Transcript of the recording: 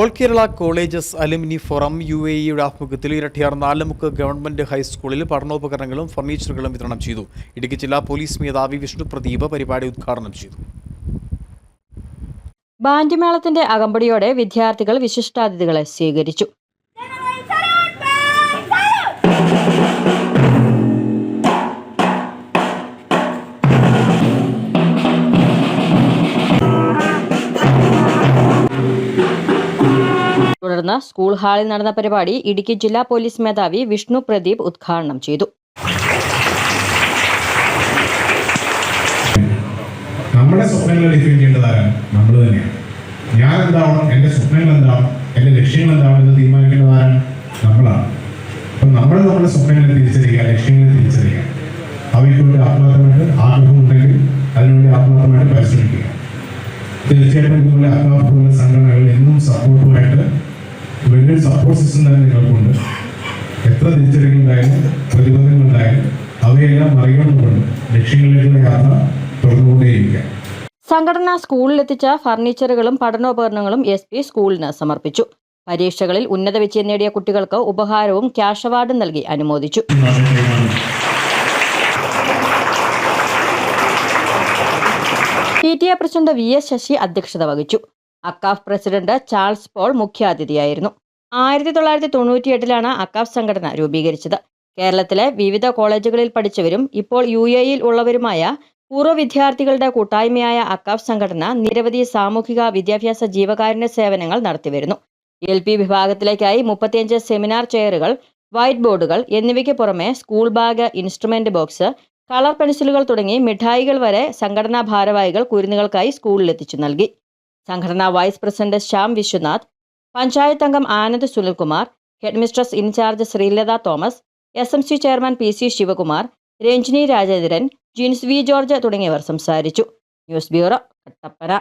All Kerala colleges alumni forum U A ഇയുടെ ആഭിമുഖ്യത്തിൽ ഇരട്ടിയാർ നാലുമുക്ക് government ഹൈസ്കൂളിൽ പഠനോപകരണങ്ങളും ഫർണിച്ചറുകളും വിതരണം ചെയ്തു. ഇടുക്കി ജില്ലാ പോലീസ് മേധാവി വിഷ്ണു പ്രദീപ് പരിപാടി ഉദ്ഘാടനം ചെയ്തു. ബാൻഡിമേളത്തിന്റെ അകമ്പടിയോടെ വിദ്യാർത്ഥികൾ വിശിഷ്ടാതിഥികളെ സ്വീകരിച്ചു. തുടർന്ന് സ്കൂൾ ഹാളിൽ നടന്ന പരിപാടി ഇടുക്കി ജില്ലാ പോലീസ് മേധാവി വിഷ്ണു പ്രദീപ് ഉദ്ഘാടനം ചെയ്തു. നമ്മുടെ സ്വപ്നങ്ങൾ ഡിഫൈൻ ചെയ്യേണ്ടത് ആരാണ്? നമ്മൾ തന്നെയാണ്. ഞാൻ എന്താവണം? എന്റെ സ്വപ്നങ്ങൾ എന്താവണം? എന്റെ ലക്ഷ്യങ്ങൾ എന്താവണം എന്ന് തീരുമാനിക്കേണ്ടതാരാണ് നമ്മളാണ്. അപ്പം നമ്മൾ നമ്മുടെ സ്വപ്നങ്ങളെ തിരിച്ചറിയുക ലക്ഷ്യങ്ങളെ തിരിച്ചറിയുക. അവയ്ക്ക് വേണ്ടി ആത്മാർത്ഥമായിട്ട് ആഗ്രഹം ഉണ്ടെങ്കിൽ അതിനുവേണ്ടി ആത്മാർത്ഥമായിട്ട് പരിശ്രമിക്കുക. തീർച്ചയായിട്ടും ഇതുപോലെ ആത്മാർത്ഥമുള്ള സംഘടനകൾ എന്നും സപ്പോർട്ടുമായിട്ട് വലിയൊരു സപ്പോർട്ട് സിസ്റ്റം തന്നെ നിങ്ങൾക്കുണ്ട്. എത്ര തിരിച്ചറിവുണ്ടായാലും പ്രതിബന്ധങ്ങളുണ്ടായാലും അവയെല്ലാം മറികടന്നുകൊണ്ട് ലക്ഷ്യങ്ങളിലേക്കുള്ള യാത്ര തുടർന്നുകൊണ്ടേയിരിക്കുക. സംഘടന സ്കൂളിലെത്തിച്ച ഫർണിച്ചറുകളും പഠനോപകരണങ്ങളും എസ് പി സ്കൂളിന് സമർപ്പിച്ചു. പരീക്ഷകളിൽ ഉന്നത വിജയം നേടിയ കുട്ടികൾക്ക് ഉപഹാരവും ക്യാഷ് അവാർഡും നൽകി അനുമോദിച്ചു. P T A president V S Sasi അധ്യക്ഷത വഹിച്ചു. അക്കാഫ് പ്രസിഡന്റ് ചാൾസ് പോൾ മുഖ്യാതിഥിയായിരുന്നു. ആയിരത്തി തൊള്ളായിരത്തി തൊണ്ണൂറ്റിയെട്ടിലാണ് അക്കാഫ് സംഘടന രൂപീകരിച്ചത്. കേരളത്തിലെ വിവിധ കോളേജുകളിൽ പഠിച്ചവരും ഇപ്പോൾ യു എ യിൽ ഉള്ളവരുമായ പൂർവ വിദ്യാർത്ഥികളുടെ കൂട്ടായ്മയായ അക്കാഫ് സംഘടന നിരവധി സാമൂഹിക വിദ്യാഭ്യാസ ജീവകാരുണ്യ സേവനങ്ങൾ നടത്തിവരുന്നു. എൽ പി വിഭാഗത്തിലേക്കായി മുപ്പത്തിയഞ്ച് സെമിനാർ ചെയറുകൾ വൈറ്റ് ബോർഡുകൾ എന്നിവയ്ക്ക് പുറമെ school bag instrument box colour പെൻസിലുകൾ തുടങ്ങി മിഠായികൾ വരെ സംഘടനാ ഭാരവാഹികൾ കുരുന്നുകൾക്കായി സ്കൂളിലെത്തിച്ചു നൽകി. സംഘടനാ വൈസ് പ്രസിഡന്റ് ശ്യാം വിശ്വനാഥ് പഞ്ചായത്ത് അംഗം Anand Sunilkumar headmistress in charge Sreelatha Thomas S M C chairman P C Sivakumar Ranjini Rajendran Jins V George തുടങ്ങിയവർ സംസാരിച്ചു. News bureau Kattappana.